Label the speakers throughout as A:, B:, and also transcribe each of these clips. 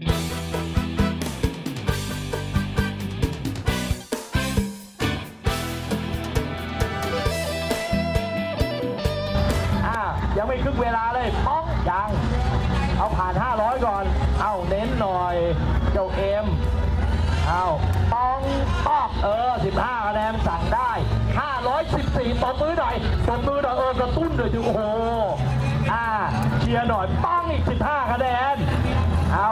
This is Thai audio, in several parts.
A: อ่ายังไม่ครึ่งเวลาเลยป้องยัง เอาผ่าน 500 ก่อน เอาเน้นหน่อย เจ้าเอ็มเอาป้องป๊อกเออ 15คะแนนสั่งได้ 514ตบมือหน่อยตบมือหน่อยเออกระตุ้นหน่อยดูโอ้โหอ่าเชียร์หน่อยป้องอีก 15คะแนนเอา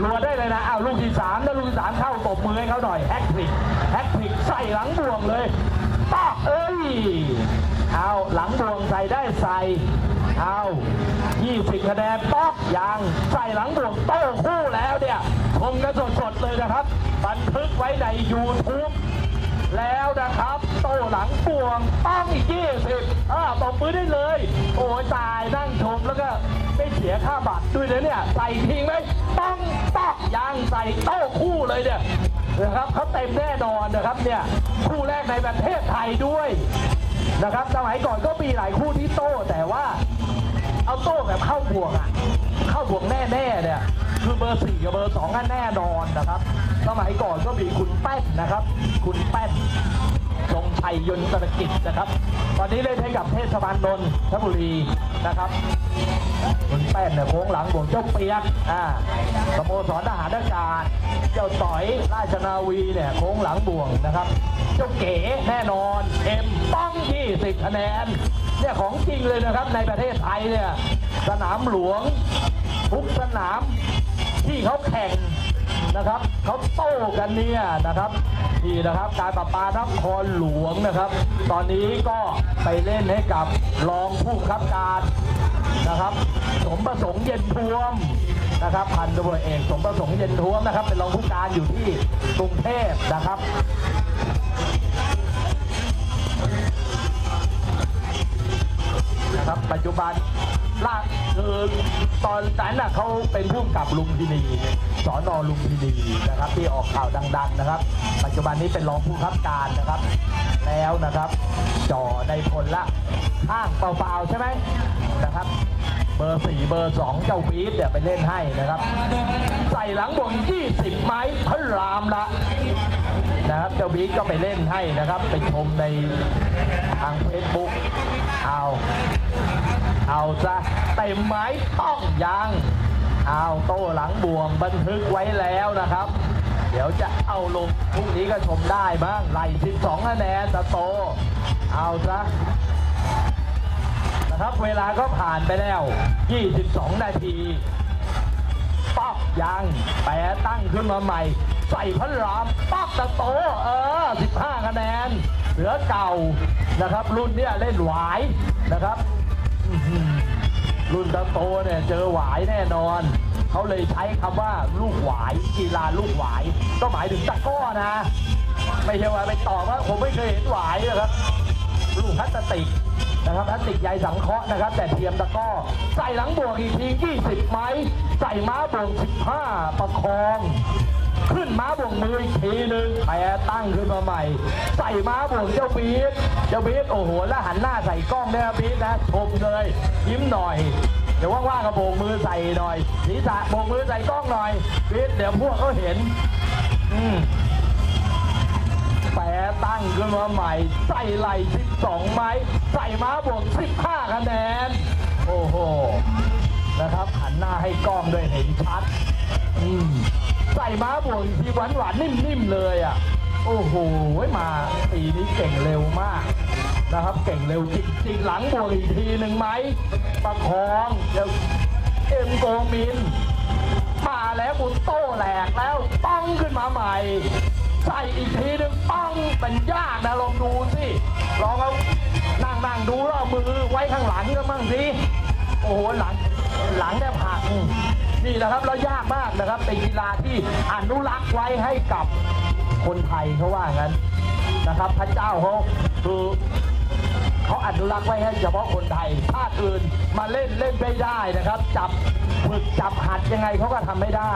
A: รัวได้เลยนะเอาวลูกที่3ถ้าลูกที่3เข้าตบมือให้เขาหน่อยแฮกทริกแฮกทริกใส่หลังบ่วงเลยป๊อกเอ้ยเอาหลังบ่วงใส่ได้ใส่เอา20คะแนนป๊อกยังใส่หลังบ่วงโต้คู่แล้วเนี่ยชมกันสดๆเลยนะครับ บันทึกไว้ใน YouTube แล้วนะครับ โต้หลังบ่วงป้องอีก20อ่าตบมือได้เลย โอ้ยตายนั่งชมแล้วก็ สียค่าบัตรด้วยนะเนี่ย ใส่ทิ้งไหมป้องป๊อกยังใส่โต้คู่เลยเนี่ยนะครับเขาเต็มแน่นอนนะครับเนี่ยคู่แรกในประเทศไทยด้วยนะครับสมัยก่อนก็มีหลายคู่ที่โต้แต่ว่า เอาโต้แบบเข้าบวกอะเข้าบวกแน่ๆเนี่ยคือเบอร์สี่กับเบอร์สองก็แน่นอนนะครับ สมัยก่อนก็มีคุณแป้นนะครับ คุณแป้นทรงชัยยนตรกิจนะครับ ตอนนี้เล่นให้กับเทศบาลนนทบุรี นะครับคุณแป้นเนี่ยโค้งหลังบวกเจ้าเปียกอ่าสโมสรทหารอากาศ เจ้าต่อยราชนาวีเนี่ยโค้งหลังบ่วงนะครับ เจ้าเก๋แน่นอน เอ็มป้อง20คะแนนเนี่ยของจริงเลยนะครับในประเทศไทยเนี่ยสนามหลวงทุกสนามที่เขาแข่ง นะครับเขาโต้กันเนี่ยนะครับนี่นะครับ การประปานครหลวงนะครับ ตอนนี้ก็ไปเล่นให้กับรองผู้บังคับการนะครับ สมประสงค์เย็นทวมนะครับพันตำรวจเอกสมประสงค์เย็นทวมนะครับ เป็นรองผู้การอยู่ที่กรุงเทพนะครับ ครับปัจจุบันล่าคือตอนนั้นน่ะเขาเป็นผู้กำกับลุมพินีสอนอลุมพินีนะครับ ที่ออกข่าวดัง ๆนะครับ ปัจจุบันนี้เป็นรองผู้บังคับการนะครับ แล้วนะครับจ่อในพลละข้างเปล่าๆใช่ไหมนะครับ เบอร์สี่เบอร์สองเจ้าบีทเนี่ยไปเล่นให้นะครับ ใส่หลังบวง20ไม้พระรามละ นะครับเจ้าบิ๊กก็ไปเล่นให้นะครับ ไปชมในทางเฟซบุ๊กเอา เอาซะเต็มไม้ต้องยังเอาโต้หลังบ่วงบันทึกไว้แล้วนะครับ เดี๋ยวจะเอาลงพรุ่งนี้ก็ชมได้บ้างไล่12คะแนนตะโต เอาซะนะครับเวลาก็ผ่านไปแล้ว 22 นาทีป๊อกยังแปรตั้งขึ้นมาใหม่ ใส่พระรามป๊อกตะโต เออ 15 คะแนน เหลือเก่านะครับ รุ่นเนี้ยเล่นหวายนะครับ รุ่นตะโตเนี่ยเจอหวายแน่นอน เขาเลยใช้คำว่าลูกหวายกีฬาลูกหวาย ก็หมายถึงตะก้อนะ ไม่ใช่ว่าไปตอบว่าผมไม่เคยเห็นหวายนะครับ ลูกพลาสติกนะครับพลาสติกใยสังเคราะห์นะครับ แต่เทียมตะก้อ ใส่หลังบวกอีกที 20 ไม้ ใส่ม้าบวก15 ประคอง ขึ้นม้าบวกมืออีกทีหนึ่งแปรตั้งขึ้นมาใหม่ ใส่ม้าบวกเจ้าบีทเจ้าบีทโอ้โหแล้วหันหน้าใส่กล้องเนี่ยบีทนะชมเลยยิ้มหน่อยเดี๋ยวว่างๆก็โบกมือใส่หน่อยศีรษะโบกมือใส่กล้องหน่อยบีทเดี๋ยวพวกเขาเห็น อืมแปรตั้งขึ้นมาใหม่ ใส่ไหล12 ไม้ ใส่ม้าบวก15คะแนน โอ้โห นะครับหันหน้าให้กล้องด้วยเห็นชัด ใส่ม้าบวกทีหวานหวานนิ่มๆเลยอะ โอ้โหมาปีนี้เก่งเร็วมากนะครับ เก่งเร็วจริงๆหลังบวกอีกทีหนึ่งไหมประคองเดี๋ยวเอ็มโกมินมาแล้วบุญโต้แหลกแล้วป้องขึ้นมาใหม่ ใส่อีกทีหนึ่งป้องเป็นยากนะลองดูสิลองเอานั่งนั่งดูแล้วเอามือไว้ข้างหลังก็มั่งสิโอ้โหหลังหลังเนี่ยผัก นี่นะครับแล้วยากมากนะครับ เป็นกีฬาที่อนุรักษ์ไว้ให้กับคนไทยเขาว่างั้นนะครับ พระเจ้าเขาคือเขาอนุรักษ์ไว้ให้เฉพาะคนไทยชาติอื่นมาเล่นเล่นไม่ได้นะครับ จับฝึกจับหัดยังไงเขาก็ทำไม่ได้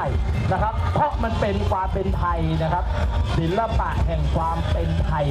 A: นะครับ เพราะมันเป็นความเป็นไทยนะครับ ศิลปะแห่งความเป็นไทย